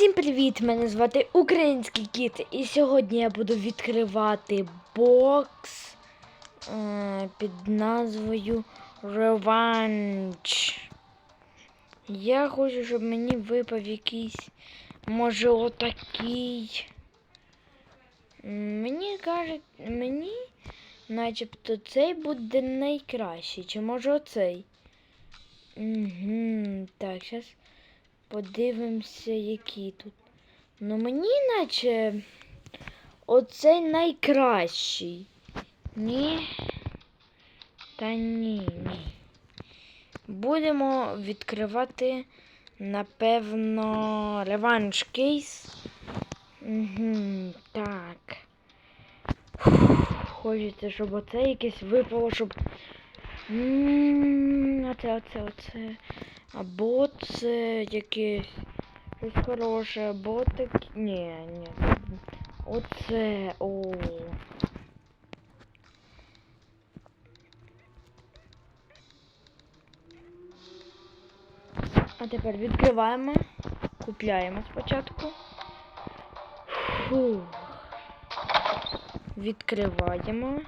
Всім привіт! Мене звати Український Кіт, і сьогодні я буду відкривати бокс е, під назвою Revenge. Я хочу, щоб мені випав якийсь, може, отакий. Мені кажуть, мені начебто цей буде найкращий, чи може оцей. Угу, так, зараз подивимося, які тут. Ну мені наче оцей найкращий. Ні. Та ні, ні. Будемо відкривати, напевно, реванш кейс. Угу, так. Хочеться, щоб оце якесь випало, щоб. М, Оце, оце, оце. Або це якесь щось хороше, або таке. Ні, ні. Оце. О. А тепер відкриваємо. Купляємо спочатку. Фух. Відкриваємо.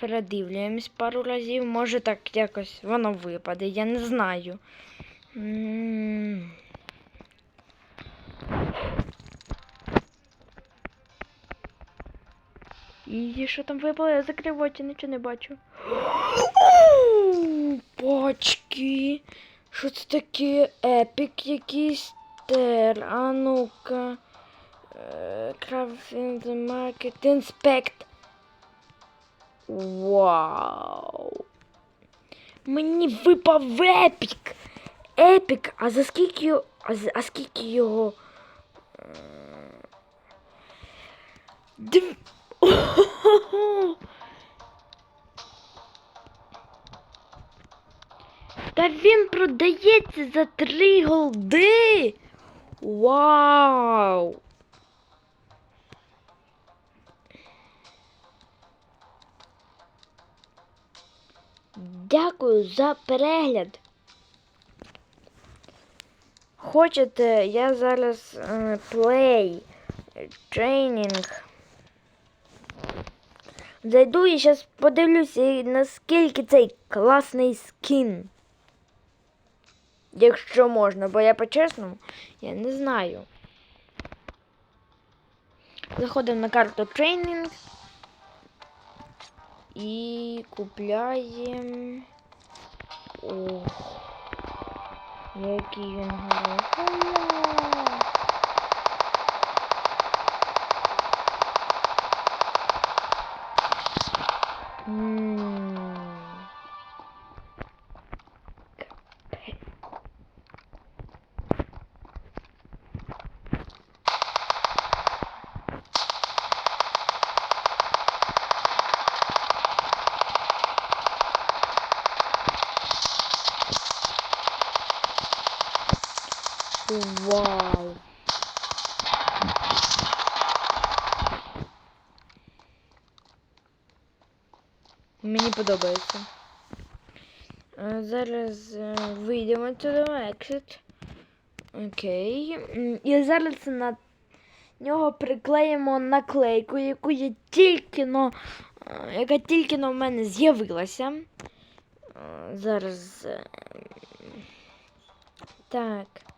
Передивлюємось пару разів. Може так якось воно випаде, я не знаю. І що там випало? Я закрив очі, нічого не бачу. Пачки. Що це таке? Епік якийсь тер. А ну-ка. Крафтинг Market Inspect. Вау. Мені випав епік. Епік. А за скільки його. А, за- а скільки його. Див... Та він продається за 3 голди. Вау! Дякую за перегляд. Хочете, я зараз е, плей тренінг. Зайду і зараз подивлюся, наскільки цей класний скін. Якщо можна, бо я по-чесному, я не знаю. Заходимо на карту тренінг і купляємо. Ох, який він гарний. Вау. Мені подобається. Зараз е, вийдемо туди exit. Окей. І зараз на нього приклеїмо наклейку, яку я тільки но, е, яка тільки в мене з'явилася. Зараз. е, Так.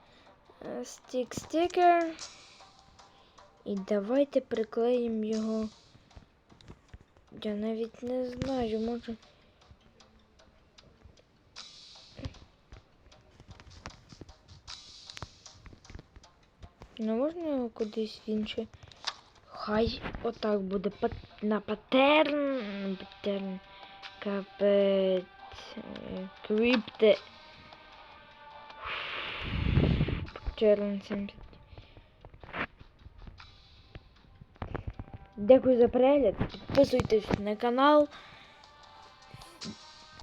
Стік стікер. І давайте приклеїмо його. Я навіть не знаю, може. Ну можна його кудись інше. Хай отак буде пат... на патерн. Патерн. Капець. е, Крипте. Патерн 70. Дякую за перегляд. Підписуйтесь на канал.